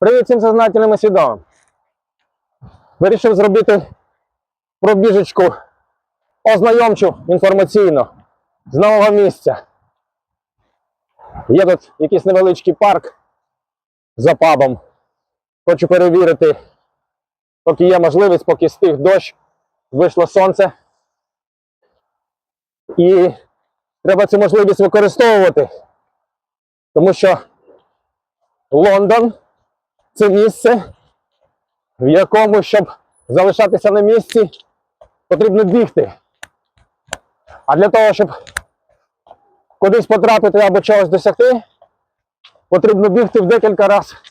Привіт всім сознательним і свідомим. Вирішив зробити пробіжечку ознайомчу інформаційно з нового місця. Є тут якийсь невеличкий парк за пабом. Хочу перевірити, поки є можливість, поки стих дощ, вийшло сонце. І треба цю можливість використовувати, тому що Лондон це місце, в якому, щоб залишатися на місці, потрібно бігти. А для того, щоб кудись потрапити або чогось досягти, потрібно бігти в декілька разів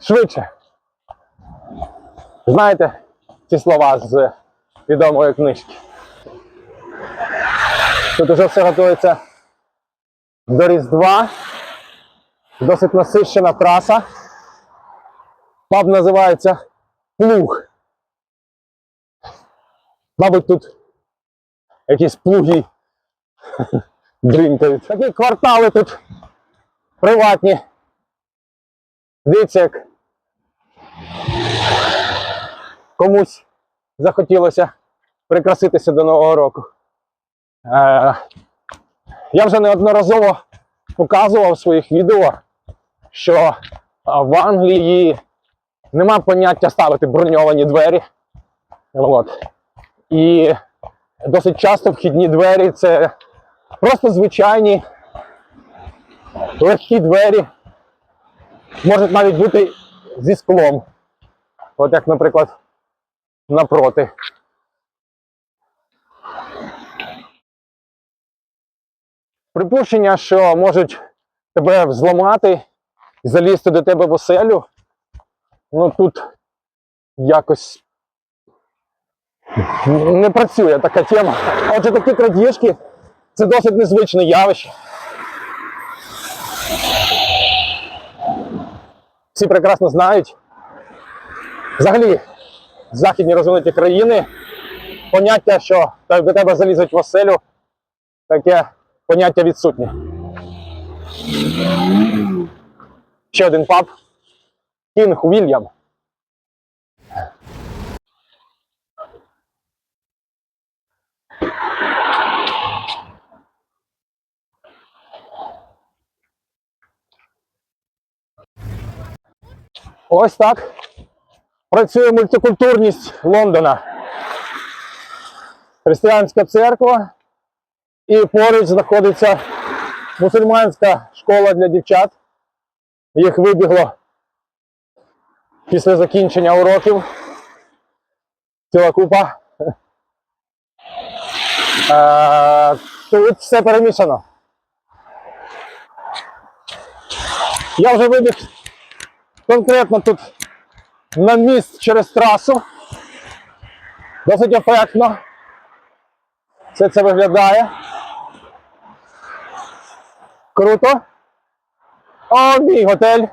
швидше. Знаєте ці слова з відомої книжки. Тут уже все готується до Різдва. Досить насищена траса. Паб називається Плуг. Мабуть, тут якісь плуги дрінкають. Такі квартали тут приватні. Дивіться, як комусь захотілося прикраситися до Нового року. Е, я вже неодноразово показував в своїх відео, що в Англії нема поняття ставити броньовані двері. От. І досить часто вхідні двері це просто звичайні легкі двері. Можуть навіть бути зі склом. От як, наприклад, напроти. Припущення, що можуть тебе взламати і залізти до тебе в оселю. Ну тут якось не працює така тема. Отже, такі крадіжки це досить незвичне явище. Всі прекрасно знають. Взагалі, західні розвинуті країни поняття, що до тебе залізуть в оселю, таке поняття відсутнє. Ще один паб. Кінг Вільям. Ось так працює мультикультурність Лондона. Християнська церква і поруч знаходиться мусульманська школа для дівчат. Їх вибігло після закінчення уроків. Ціла купа. Е, Тут все перемішано. Я вже вибіг конкретно тут на міст через трасу. Досить ефектно. Все це виглядає. Круто. О, мій готель,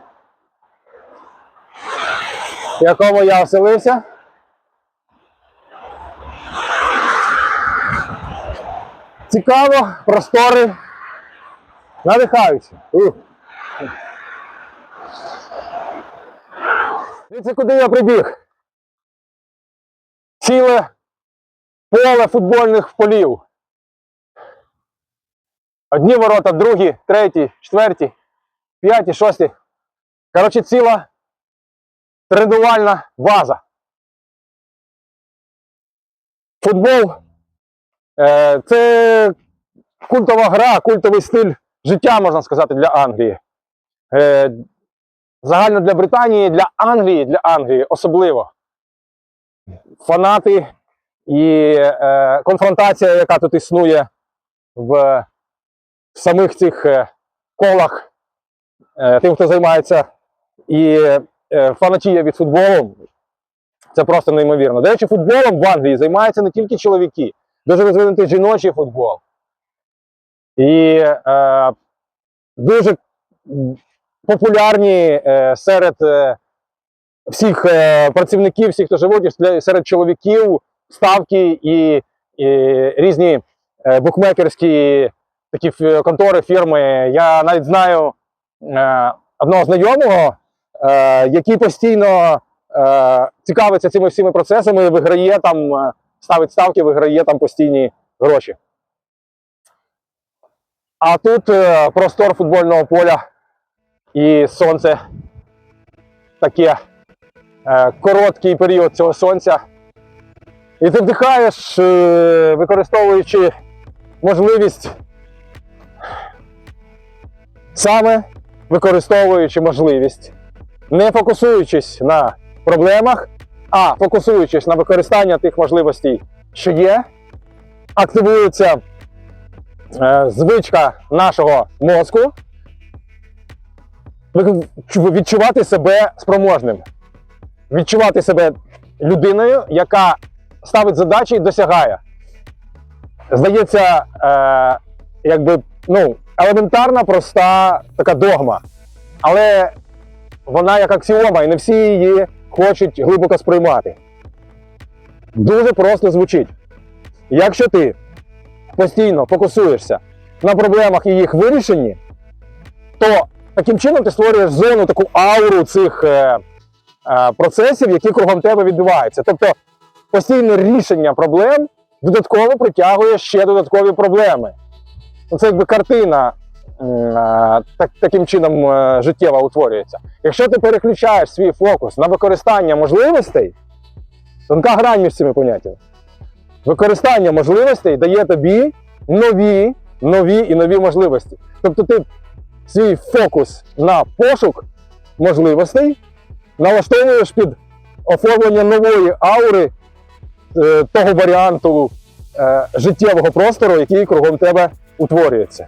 якому я оселився. Цікаво, простори, надихаюче. Ух. Дивіться, куди я прибіг. Ціле поле футбольних полів. Одні ворота, другі, треті, четверті, п'яті, шості. Коротше, ціла тренувальна база. Футбол е, це культова гра, культовий стиль життя, можна сказати, для Англії. Е, загально для Британії, для Англії, для Англії особливо. Фанати і е, конфронтація, яка тут існує в самих цих колах тим, хто займається і фанатіє від футболу, це просто неймовірно. До речі, футболом в Англії займаються не тільки чоловіки, дуже розвинутий жіночий футбол. І е, дуже популярні е, серед е, всіх е, працівників, всіх, хто живуть, серед чоловіків ставки і, і різні е, букмекерські такі контори, фірми. Я навіть знаю е, одного знайомого, е, який постійно е, цікавиться цими всіми процесами, виграє там, е, ставить ставки, виграє там постійні гроші. А тут е, простор футбольного поля і сонце таке е, короткий період цього сонця. І ти вдихаєш, е, використовуючи можливість, саме використовуючи можливість, не фокусуючись на проблемах, а фокусуючись на використання тих можливостей, що є, активується е, звичка нашого мозку відчувати себе спроможним, відчувати себе людиною, яка ставить задачі і досягає. Здається, е, якби ну, елементарна, проста така догма. Але вона як аксіома, і не всі її хочуть глибоко сприймати. Дуже просто звучить. Якщо ти постійно фокусуєшся на проблемах і їх вирішенні, то таким чином ти створюєш зону, таку ауру цих е, е, процесів, які кругом тебе відбуваються. Тобто постійне рішення проблем додатково притягує ще додаткові проблеми. Ну, Це якби картина так, таким чином е, життєва утворюється. Якщо ти переключаєш свій фокус на використання можливостей, тонка грань між цими поняттями. Використання можливостей дає тобі нові, нові і нові можливості. Тобто ти свій фокус на пошук можливостей налаштовуєш під оформлення нової аури е, того варіанту е, життєвого простору, який кругом тебе утворюється.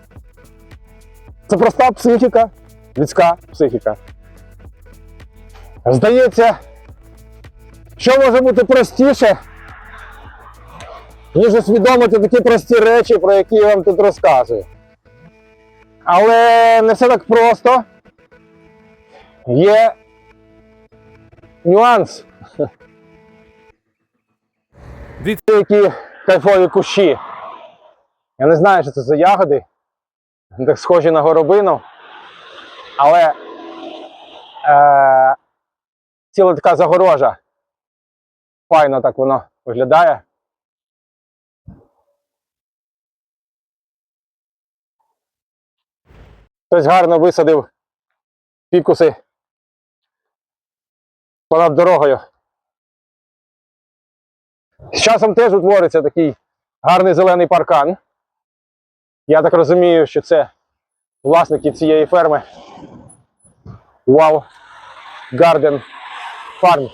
Це проста психіка, людська психіка. Здається, що може бути простіше, ніж усвідомити такі прості речі, про які я вам тут розказую. Але не все так просто. Є нюанс. Дивіться. Які кайфові кущі. Я не знаю, що це за ягоди. Схожі на горобину. Але е, ціла така загорожа. Файно так воно виглядає. Хтось гарно висадив фікуси понад дорогою. З часом теж утвориться такий гарний зелений паркан. Я так розумію, що це власники цієї ферми. Wow Garden Farm.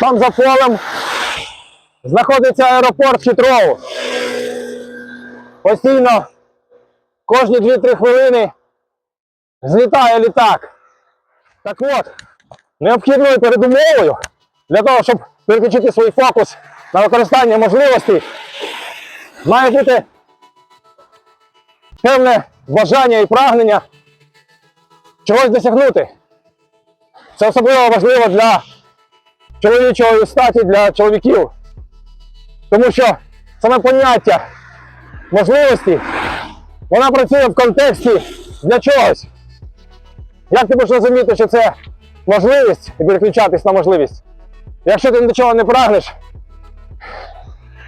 Там за полем знаходиться аеропорт Хітроу. Постійно кожні 2-3 хвилини злітає літак. Так от, необхідною передумовою для того, щоб переключити свій фокус на використання можливостей, має бути певне бажання і прагнення чогось досягнути. Це особливо важливо для чоловічої статі, для чоловіків. Тому що саме поняття можливості, вона працює в контексті для чогось. Як ти будеш розуміти, що це можливість і переключатись на можливість? Якщо ти до чого не прагнеш,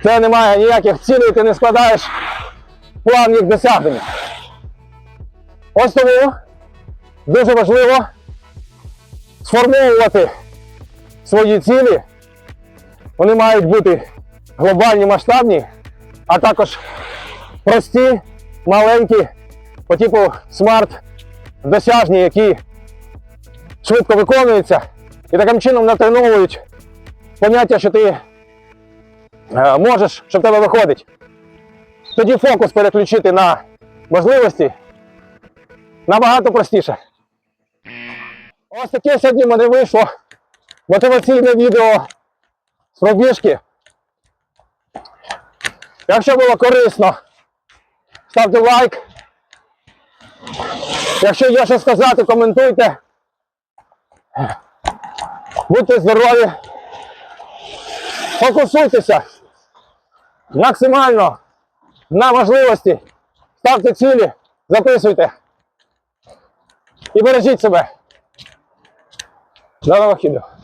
це немає ніяких цілей, ти не складаєш план їх досягнення. Ось тому дуже важливо сформовувати свої цілі. Вони мають бути глобальні, масштабні, а також прості, маленькі, по типу смарт, досяжні, які швидко виконуються і таким чином натреновують поняття, що ти можеш, що в тебе виходить. Тоді фокус переключити на можливості набагато простіше. Ось таке сьогодні в мене вийшло мотиваційне відео з пробіжки. Якщо було корисно, ставте лайк. Якщо є що сказати, коментуйте. Будьте здорові. Фокусуйтеся максимально на можливості. Ставте цілі. Записуйте. І бережіть себе. До нових відео.